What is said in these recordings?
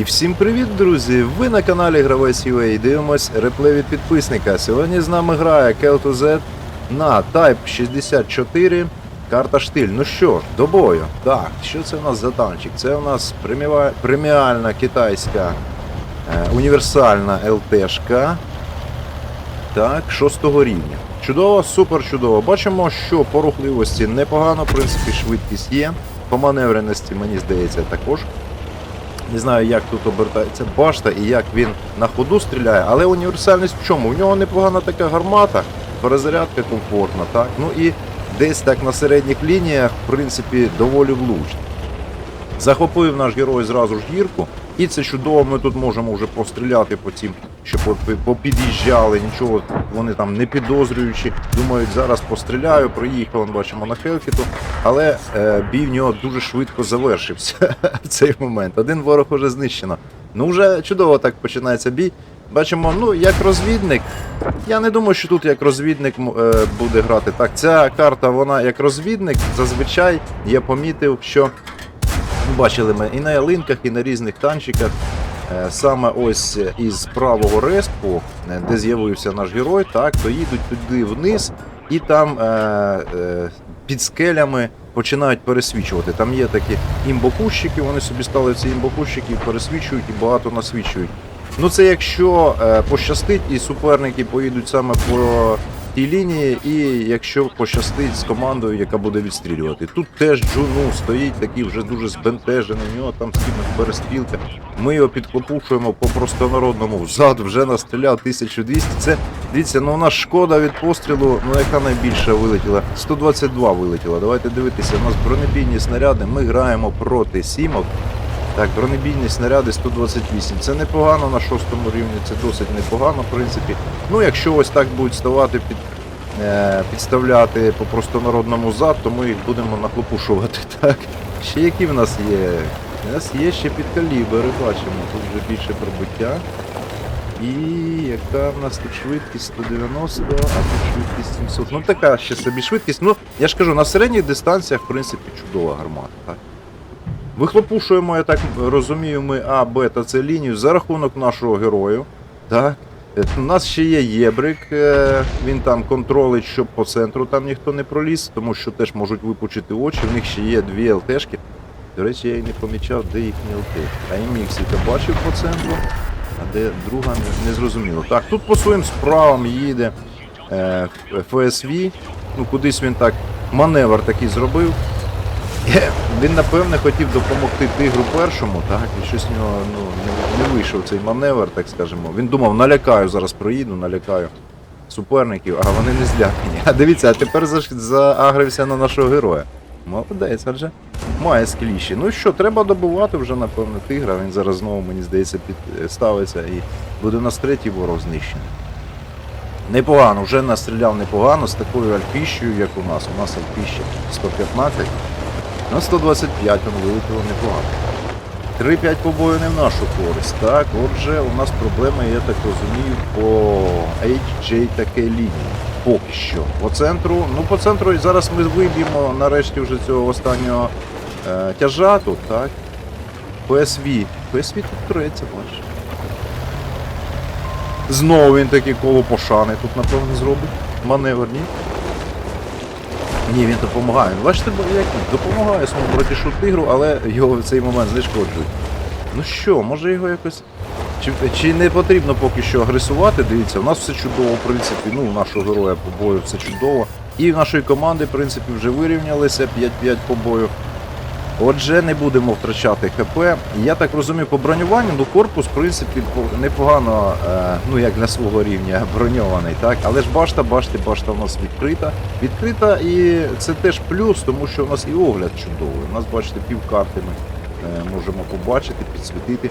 І всім привіт, друзі! Ви на каналі Гравець UA. Дивимось реплей від підписника. Сьогодні з нами грає Kelto Z на Type 64. Карта штиль. Ну що до бою. Так, що це у нас за танчик? Це у нас преміва- преміальна китайська е, універсальна ЛТшка. Так, шостого рівня. Чудово, супер чудово. Бачимо, що по рухливості непогано, в принципі, швидкість є. По маневреності, мені здається, також. Не знаю, як тут обертається башта і як він на ходу стріляє, але універсальність в чому? У нього непогана така гармата, перезарядка комфортна, так? Ну і десь так на середніх лініях, в принципі, доволі влучно. Захопив наш герой зразу ж гірку, і це чудово, ми тут можемо вже постріляти по тим, що попід'їжджали, нічого вони там не підозрюючи. Думають, зараз постріляю, приїхав, он, бачимо на Хелкіту, але е, бій в нього дуже швидко завершився в цей момент. Один ворог уже знищено. Ну вже чудово так починається бій. Бачимо, ну як розвідник. Я не думаю, що тут як розвідник е, буде грати. Так, ця карта, вона як розвідник, зазвичай я помітив, що Бачили ми і на ялинках, і на різних танчиках. Е, Саме ось із правого респу, е, де з'явився наш герой, так, то їдуть туди вниз і там е, е, під скелями починають пересвічувати. Там є такі імбокущики, вони собі стали ці імбокущики, пересвічують і багато насвічують. Ну це якщо е, пощастить і суперники поїдуть саме по тій лінії, і якщо пощастить з командою, яка буде відстрілювати. Тут теж Джуну стоїть такий вже дуже збентежений, у нього там скільки перестрілка. Ми його підхлопушуємо по простонародному взад, вже настріляв 1200. Це дивіться, ну у нас шкода від пострілу, ну яка найбільша вилетіла? 122 вилетіла. Давайте дивитися, у нас бронебійні снаряди. Ми граємо проти сімок. Так, бронебійні снаряди 128. Це непогано на шостому рівні, це досить непогано, в принципі. Ну, якщо ось так будуть ставати під, е, підставляти по простонародному зад, то ми їх будемо нахлопушувати. Так. Ще які в нас є? У нас є ще підкалібери, бачимо, тут вже більше пробиття. І яка в нас тут швидкість 190, а тут швидкість 700. Ну така ще собі швидкість. Ну, я ж кажу, на середніх дистанціях, в принципі, чудова гармата. Так. Вихлопушуємо, я так розумію, ми А, Б та С лінію за рахунок нашого герою. Так. Е, У нас ще є Єбрик, е, він там контролить, щоб по центру там ніхто не проліз, тому що теж можуть випучити очі. В них ще є дві ЛТшки. До речі, я і не помічав, де їхні ЛТ. А іміксіка бачив по центру, а де друга не зрозуміло. Так, тут по своїм справам їде е, ФСВ. Ну, кудись він так маневр такий зробив. Е, Він, напевне, хотів допомогти тигру першому, так, і щось в нього ну, не, не вийшов цей маневр, так скажемо. Він думав, налякаю, зараз проїду, налякаю суперників, а вони не злякані. А дивіться, а тепер заагрився на нашого героя. Молодець, адже має скліші. Ну що, треба добувати вже, напевно, тигра. Він зараз знову, мені здається, підставиться і буде у нас третій ворог знищений. Непогано, вже настріляв непогано з такою альпіщею, як у нас. У нас альпіща 115. На 125 він вилетіло непогано. 3-5 побою не в нашу користь. Так, отже, у нас проблема, я так розумію, по HJ таке лінії. Поки що. По центру, ну по центру зараз ми виб'ємо нарешті вже цього останнього е, тяжа тут, так. PSV. PSV тут треться, бачиш. Знову він такий коло пошани тут, напевно, зробить. Маневр, ні? Ні, він допомагає. Ну, Бачите, як допомагає своєму братішу тигру, але його в цей момент знешкоджують. Ну що, може його якось. Чи, чи не потрібно поки що агресувати? Дивіться, у нас все чудово, в принципі, ну, у нашого героя по бою все чудово. І в нашої команди, в принципі, вже вирівнялися 5-5 по бою. Отже, не будемо втрачати ХП. Я так розумію, по бронюванню, ну корпус, в принципі, по- непогано, е, ну як для свого рівня, броньований, так? Але ж башта, бачите, башта у нас відкрита. Відкрита і це теж плюс, тому що у нас і огляд чудовий. У нас, бачите, пів карти ми е, можемо побачити, підсвітити.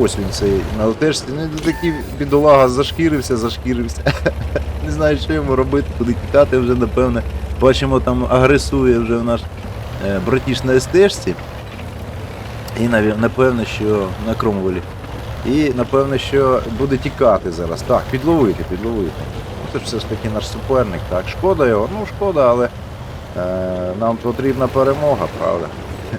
Ось він цей на ЛТшці. Ну, такий бідолага зашкірився, зашкірився. Не знаю, що йому робити, куди тікати вже, напевне. Бачимо, там агресує вже наш е, братіш на СТшці. І напевно, що на Кромвелі. І напевно, що буде тікати зараз. Так, підловити, підловити. Ну, Це ж все ж таки наш суперник. Так, шкода його, ну шкода, але е, нам потрібна перемога, правда?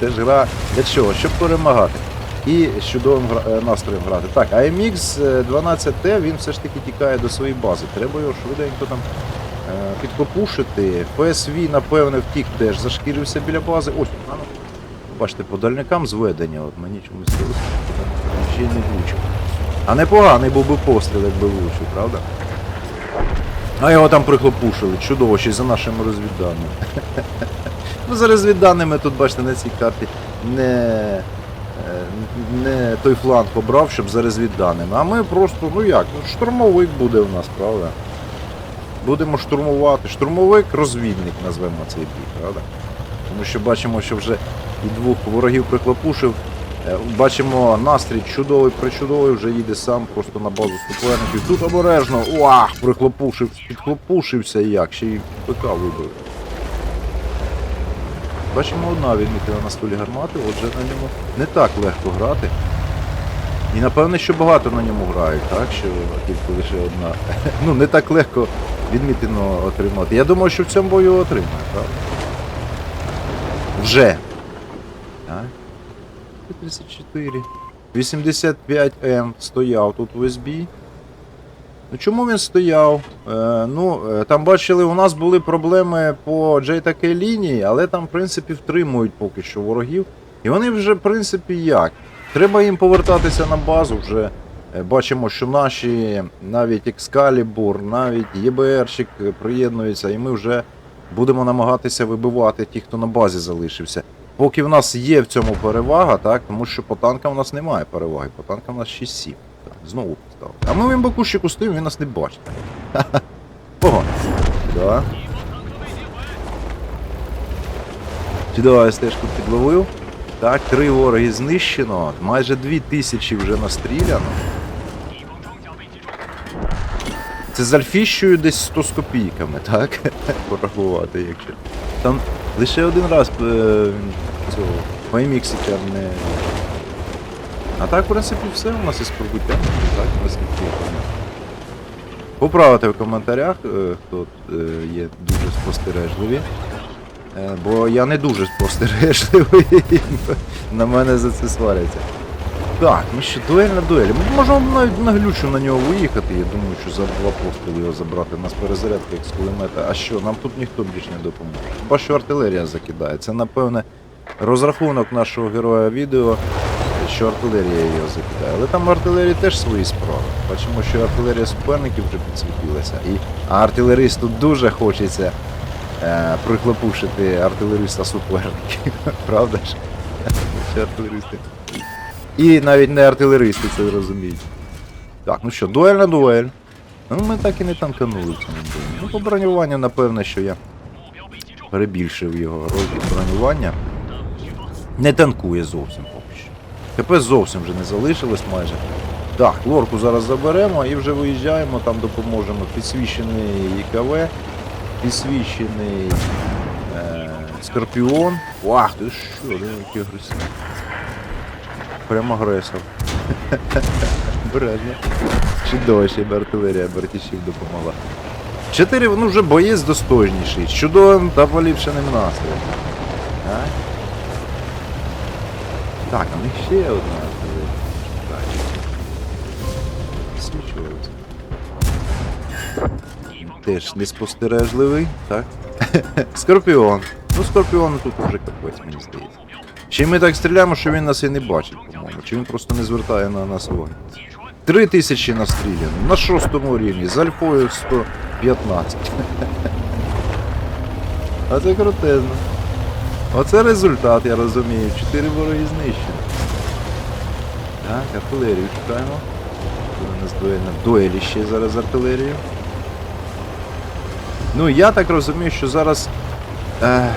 Це ж гра для чого? Щоб перемагати. І з чудовим е, настроєм грати. Так, а MX 12T він все ж таки тікає до своєї бази. Треба його швиденько там е, підкопушити. PSV, напевне, втік теж зашкірився біля бази. Ось, ну, бачите, по дальникам зведення, от мені чомусь ще не влучив. А непоганий був би постріл, якби влучив, правда? А його там прихлопушили, чудово, ще й за нашими розвідданими. Ну, за розвідданими тут, бачите, на цій карті не, е, не той фланг обрав, щоб за розвідданими. А ми просто, ну як, ну, штурмовик буде в нас, правда? Будемо штурмувати. Штурмовик-розвідник назвемо цей бій, правда? Тому що бачимо, що вже і двох ворогів прихлопушив. Е, Бачимо, настрій чудовий, причудовий, вже їде сам просто на базу суперників. Тут обережно, уах, прихлопушив, підхлопушився як, ще й ПК вибив. Бачимо, одна відмітила на столі гармати, отже на ньому не так легко грати. І напевне, що багато на ньому грають, так? Що тільки лише одна. Ну, не так легко відмітено отримати. Я думаю, що в цьому бою отримає, правда? Вже. Так. 34. 85М стояв тут в СБ. Ну чому він стояв? Е, ну, е, там бачили, у нас були проблеми по JTK лінії, але там, в принципі, втримують поки що ворогів. І вони вже, в принципі, як? Треба їм повертатися на базу. Вже е, бачимо, що наші навіть Excalibur, навіть ЄБРщик приєднуються, і ми вже будемо намагатися вибивати тих, хто на базі залишився. Поки в нас є в цьому перевага, так, тому що по танкам в нас немає переваги, по танкам в нас 6-7. Знову поставили. А ми в імбакущику стоїмо, він нас не бачить. Погано. Да. Чудово, я стежку підловив. Так, три вороги знищено, майже дві тисячі вже настріляно. Це з альфіщою десь 100 з копійками, так? Порахувати, якщо. Там лише один раз е, цього майміксика не. А так, в принципі, все у нас із пробуттям, так, наскільки. Поправити в коментарях, е, хто е, є дуже спостережливі. Е, Бо я не дуже спостережливий, на мене за це сваряться. Так, ну що, дуель на дуелі. Ми можемо навіть на глючу на нього виїхати. Я думаю, що за два постріли його забрати. У нас перезарядка як з кулемета. А що, нам тут ніхто більш не допоможе. Хіба що артилерія закидає. Це, напевне, розрахунок нашого героя відео, що артилерія його закидає. Але там артилерії теж свої справи. Бачимо, що артилерія суперників вже підсвітилася. І... А артилеристу дуже хочеться е, прихлопушити артилериста суперників. Правда ж? Артилеристи? І навіть не артилеристи це розуміють. Так, ну що, дуель на дуель. Ну ми так і не танканули в цьому бою. Ну, по бронюванню, напевне, що я перебільшив його розмір бронювання. Не танкує зовсім поки що. КП зовсім вже не залишилось майже. Так, лорку зараз заберемо і вже виїжджаємо, там допоможемо. Підсвічений ІКВ, підсвічений е, Скорпіон. Вах, ти що, де який агресивний. Прям агресор. Бережно. Чудово, ще й артилерія братішів допомогла. Чотири, ну вже боєць достойніший, чудовим та поліпшеним настроєм. Так, а в ще одна Теж неспостережливий, так? Скорпіон. Ну, Скорпіону тут вже капець, мені здається. Чи ми так стріляємо, що він нас і не бачить, по-моєму. Чи він просто не звертає на нас уваги. Три тисячі настріляно, на шостому рівні, з альфою 115. А це крутезно. Оце результат, я розумію. Чотири вороги знищені. Так, артилерію шукаємо. У нас дуель на дуелі ще зараз з артилерією. Ну я так розумію, що зараз е,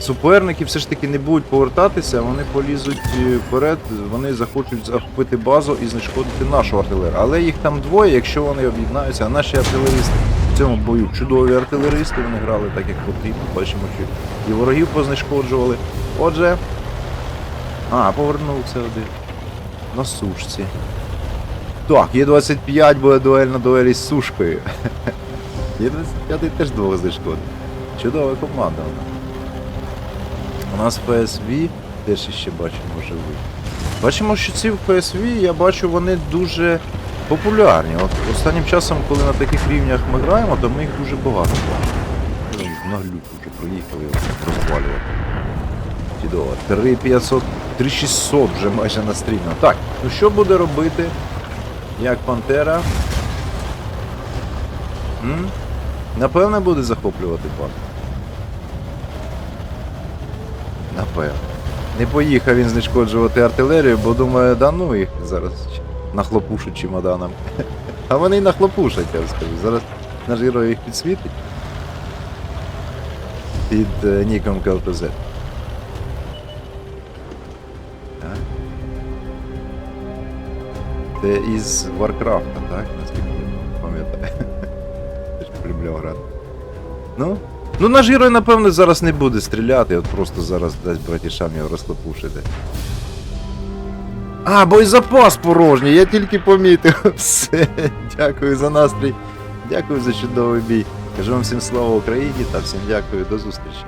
суперники все ж таки не будуть повертатися, вони полізуть е, вперед, вони захочуть захопити базу і знешкодити нашу артилерію. Але їх там двоє, якщо вони об'єднаються, а наші артилеристи в цьому бою чудові артилеристи, вони грали так, як потрібно. Бачимо, що і ворогів познешкоджували. Отже. А, повернувся один. На сушці. Так, є 25 буде дуель на дуелі з сушкою. Є 25 теж двох знешкодив. Чудова команда вона. У нас PSV де ж ще бачимо живий? Бачимо, що ці в PSV, я бачу, вони дуже популярні. От останнім часом, коли на таких рівнях ми граємо, то ми їх дуже багато бачимо. Ну, На глюк вже проїхали розвалювати. Чудово. 3500, 3600 вже майже настрільно. Так, ну що буде робити? Як Пантера? М? Напевне буде захоплювати парк. Напевно. Не поїхав він знешкоджувати артилерію, бо думає, да ну їх зараз нахлопушать чемоданом. А вони й нахлопушать, я вам скажу. Зараз наш герой їх підсвітить. Під е, ніком. Так. Це із Варкрафта, так? Наскільки пам'ятаю. Ж грати. Ну, Ну, наш герой, напевно, зараз не буде стріляти, от просто зараз дасть братішам його розхлопушити. А, боєзапас порожній, я тільки помітив. Все, дякую за настрій. Дякую за чудовий бій. Кажу вам всім слава Україні та всім дякую, до зустрічі.